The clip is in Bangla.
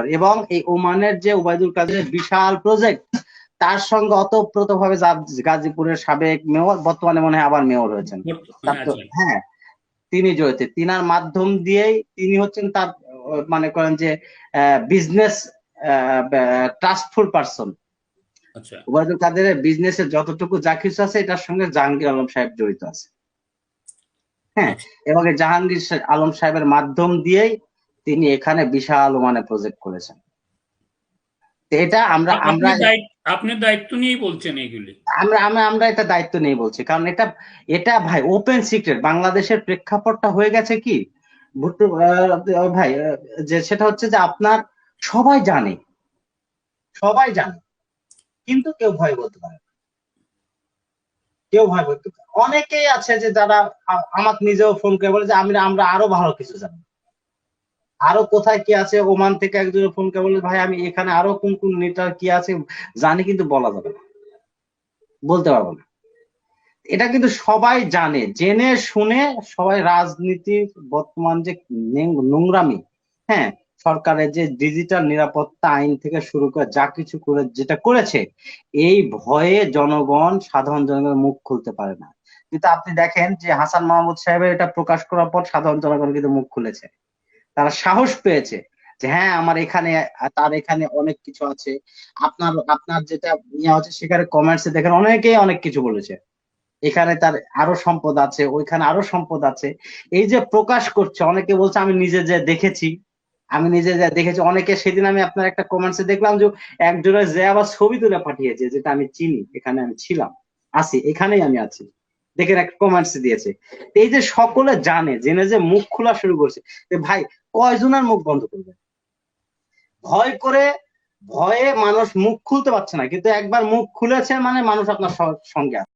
পারে এবং এই ওমানের যে ওবায়দুল কাদের বিশাল প্রজেক্ট তার সঙ্গে অতপ্রত ভাবে গাজীপুরের সাবেক মেয়র বর্তমানে মনে হয় আবার মেয়র হয়েছেন। আচ্ছা। হ্যাঁ তিনি জড়িত। তিনার মাধ্যম দিয়েই তিনি হচ্ছেন তার মনে করেন যে বিজনেস ট্রাস্টফুল পারসন আচ্ছা। ওবায়দুল কাদেরের বিজনেসে যতটুকু যা কিছু আছে এটার সঙ্গে জাহাঙ্গীর আলম সাহেব জড়িত আছে। হ্যাঁ এবং জাহাঙ্গীর আলম সাহেবের মাধ্যম দিয়েই তিনি এখানে বিশাল মানে প্রজেক্ট করেছেন। এটা আমরা আমরা আপনি দায়িত্ব নিয়েই বলছেন এগুলি। আমরা আমরা আমরা এটা দায়িত্ব নেই বলছি। কারণ এটা এটা ভাই ওপেন সিক্রেট বাংলাদেশের প্রেক্ষাপটটা হয়ে গেছে কি? ভুট্টো ভাই যে সেটা হচ্ছে যে আপনার সবাই জানে। সবাই জানে। কিন্তু কেউ ভয় বলতে পারে। কেউ ভয় বলতে অনেকেই আছে যে যারা আমাকে নিজেও ফোন করে বলে যে আমি আমরা আরও ভালো কিছু জানি। আরও কোথায় কি আছে? ওমান থেকে একজন ফোন করে বলে ভাই, আমি এখানে আরও কোন কোন নেটার কি আছে? জানি কিন্তু বলা যাবে না। বলতে পারব না। এটা কিন্তু সবাই জানে। জেনে, শুনে সবাই রাজনীতির বর্তমান যে নোংরামি হ্যাঁ সরকারের যে ডিজিটাল নিরাপত্তা আইন থেকে শুরু করে যা কিছু করে যেটা করেছে, এই ভয়ে জনগণ, সাধারণ জনগণ মুখ খুলতে পারে না। কিন্তু আপনি দেখেন যে হাসান মাহমুদ সাহেবের এটা প্রকাশ করার পর সাধারণ জনগণ কিন্তু মুখ খুলেছে। তারা সাহস পেয়েছে যে হ্যাঁ আমার এখানে, তার এখানে অনেক কিছু আছে। আপনার আপনার যেটা ইয়ে হচ্ছে সেখানে কমেন্টসে দেখেন অনেকেই অনেক কিছু বলেছে। এখানে তার আরও সম্পদ আছে, ওইখানে আরও সম্পদ আছে। এই যে প্রকাশ করছে, অনেকে বলছে, আমি নিজে যে দেখেছি, আমি নিজে যা দেখেছি। অনেকে সেদিন আমি আপনার একটা কমেন্টসে দেখলাম যে একজনের যে আবার ছবি তুলে পাঠিয়েছে, যেটা আমি চিনি, এখানে আমি ছিলাম, আছি, এখানেই আমি আছি। দেখেন একটা কমেন্টস দিয়েছে। এই যে সকলে জানে, জেনে যে মুখ খোলা শুরু করছে ভাই কয়জনের মুখ বন্ধ করবে ভয় করে ভয়ে মানুষ মুখ খুলতে পারছে না, কিন্তু একবার মুখ খুলেছে মানে মানুষ আপনার সঙ্গে আছে।